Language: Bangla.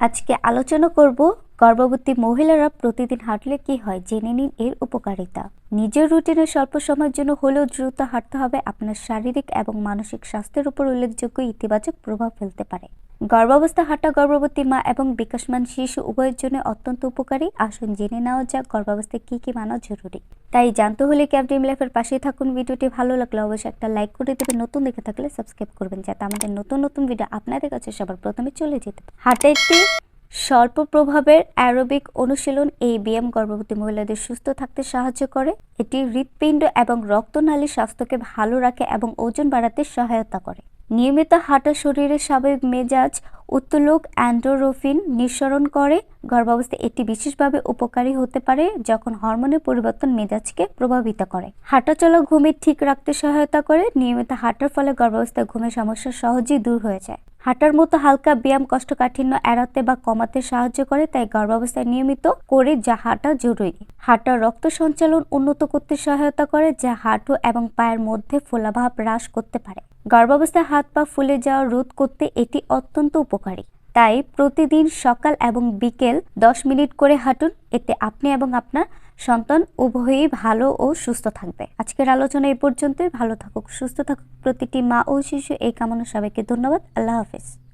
আজকে আলোচনা করব গর্ভবতী মহিলারা প্রতিদিন হাঁটলে কি হয় জেনে নিন এর উপকারিতা। নিজের রুটিনে স্বল্প সময়ের জন্য হলেও দ্রুত হাঁটতে হবে আপনার শারীরিক এবং মানসিক স্বাস্থ্যের উপর উল্লেখযোগ্য ইতিবাচক প্রভাব ফেলতে পারে। গর্ভাবস্থা হাঁটা গর্ভবতী মা এবং বিকাশমান শিশু উভয়ের জন্য অত্যন্ত উপকারী। আসুন জেনে নেওয়া যাক গর্ভাবস্থায় কি কি মানা জরুরি। তাই জানতে হলে ক্যাব লাইফের পাশেই থাকুন। ভিডিওটি ভালো লাগলে অবশ্যই একটা লাইক করে দেবেন। নতুন দেখে থাকলে সাবস্ক্রাইব করবেন, যাতে আমাদের নতুন নতুন ভিডিও আপনাদের কাছে সবার প্রথমে চলে যেতে। হাঁটা একটি স্বল্প প্রভাবের অ্যারোবিক অনুশীলন এই ব্যায়াম গর্ভবতী মহিলাদের সুস্থ থাকতে সাহায্য করে। এটি হৃৎপিণ্ড এবং রক্তনালী স্বাস্থ্যকে ভালো রাখে এবং ওজন বাড়াতে সহায়তা করে। নিয়মিত হাঁটা শরীরের স্বাভাবিক মেজাজ, উত্তোলক অ্যান্ড্রোরোফিন নিঃসরণ করে। গর্ভাবস্থায় এটি বিশেষভাবে উপকারী হতে পারে যখন হরমোনের পরিবর্তন মেজাজকে প্রভাবিত করে। হাঁটা চলা ঘুমে ঠিক রাখতে সহায়তা করে। নিয়মিত হাঁটার ফলে গর্ভাবস্থায় ঘুমের সমস্যা সহজেই দূর হয়ে যায়। হাঁটার মতো হালকা ব্যায়াম কষ্টকাঠিন্য এড়াতে বা কমাতে সাহায্য করে, তাই গর্ভাবস্থায় নিয়মিত করে যা হাঁটা জরুরি। হাঁটা রক্ত সঞ্চালন উন্নত করতে সহায়তা করে, যা হাঁটু এবং পায়ের মধ্যে ফোলাভাব হ্রাস করতে পারে। গর্ভাবস্থায় হাত পা ফুলে যাওয়া রোধ করতে এটি অত্যন্ত উপকারী। তাই প্রতিদিন সকাল এবং বিকেল দশ মিনিট করে হাঁটুন। এতে আপনি এবং আপনার সন্তান উভয়ই ভালো ও সুস্থ থাকবে। আজকের আলোচনা এই পর্যন্তই। ভালো থাকুক, সুস্থ থাকুক প্রতিটি মা ও শিশু। এই কামনা সবাইকে ধন্যবাদ। আল্লাহ হাফেজ।